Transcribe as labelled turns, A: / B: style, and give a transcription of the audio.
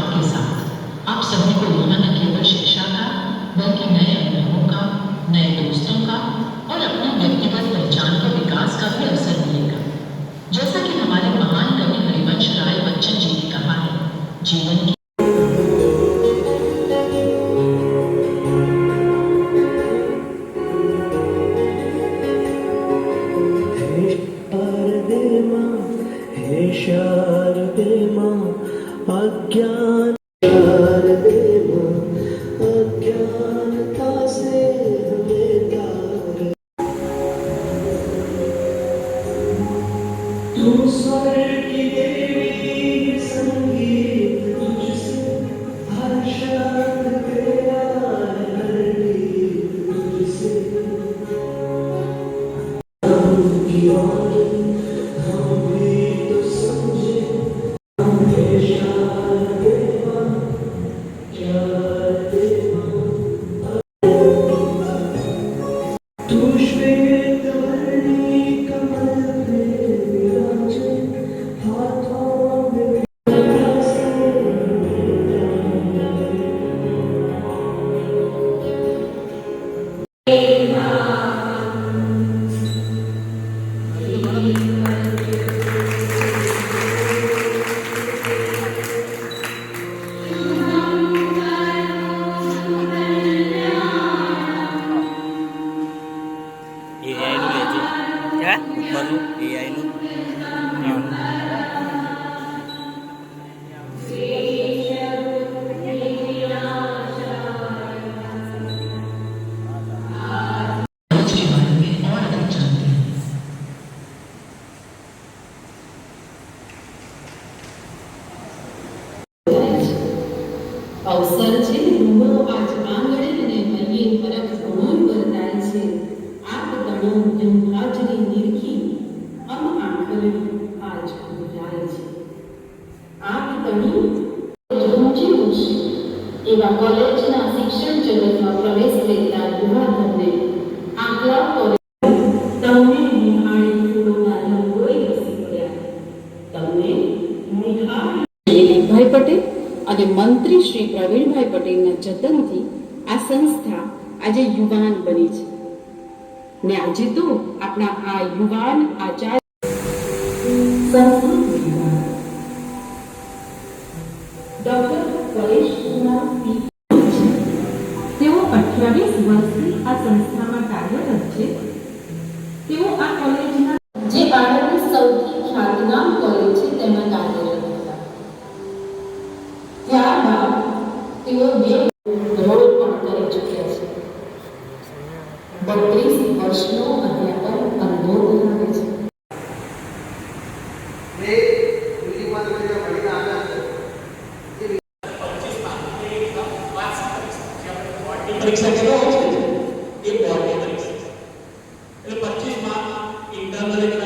A: आपके साथ। आप सभी को यहाँ न केवल शिक्षा का, बल्कि नए अनुभवों का,
B: नए दोस्तों का और अपनी व्यक्तिगत पहचान के विकास का भी अवसर मिलेगा। जैसा कि हमारे महान कवि हरिवंश राय बच्चन जी ने कहा है, जीवन की अज्ञान प्यार देना अज्ञानता से हमें तार तू स्वर्ग की देवी Jewish
C: family એઆઈનું લેજો હે ઉપરનું
A: એઆઈનું
D: અવસર છે હું આજ આંગણે અને અહીં ફરક આંખણી આજ ભૂલાય છે આપ ગણી ઊંચી ઊંચી એવા કોલેજના શિક્ષણ જગતમાં પ્રવેશ લેતા યુવાધનને આંકડા કોલેજ તમને નિહાળી ફૂલોના રંગોય રસી પડ્યા તમને નિહાળી પટેલ અને મંત્રી શ્રી પ્રવીણભાઈ પટેલના જતનથી આ સંસ્થા આજે યુવાન બની છે. ને આજે તો આપણા આ યુવાન આચાર્ય તેઓ અઠ્યાવીસ વર્ષથી આ સંસ્થામાં કાર્યરત છે. તેઓ આ કોલેજના જે બાળકની સૌથી ખ્યાતનામ કોલેજ છે તેમાં હતા. ત્યારબાદ તેઓ પણ કરી ચૂક્યા છે. બત્રીસ વર્ષનો અધ્યાપન અનુભવ internally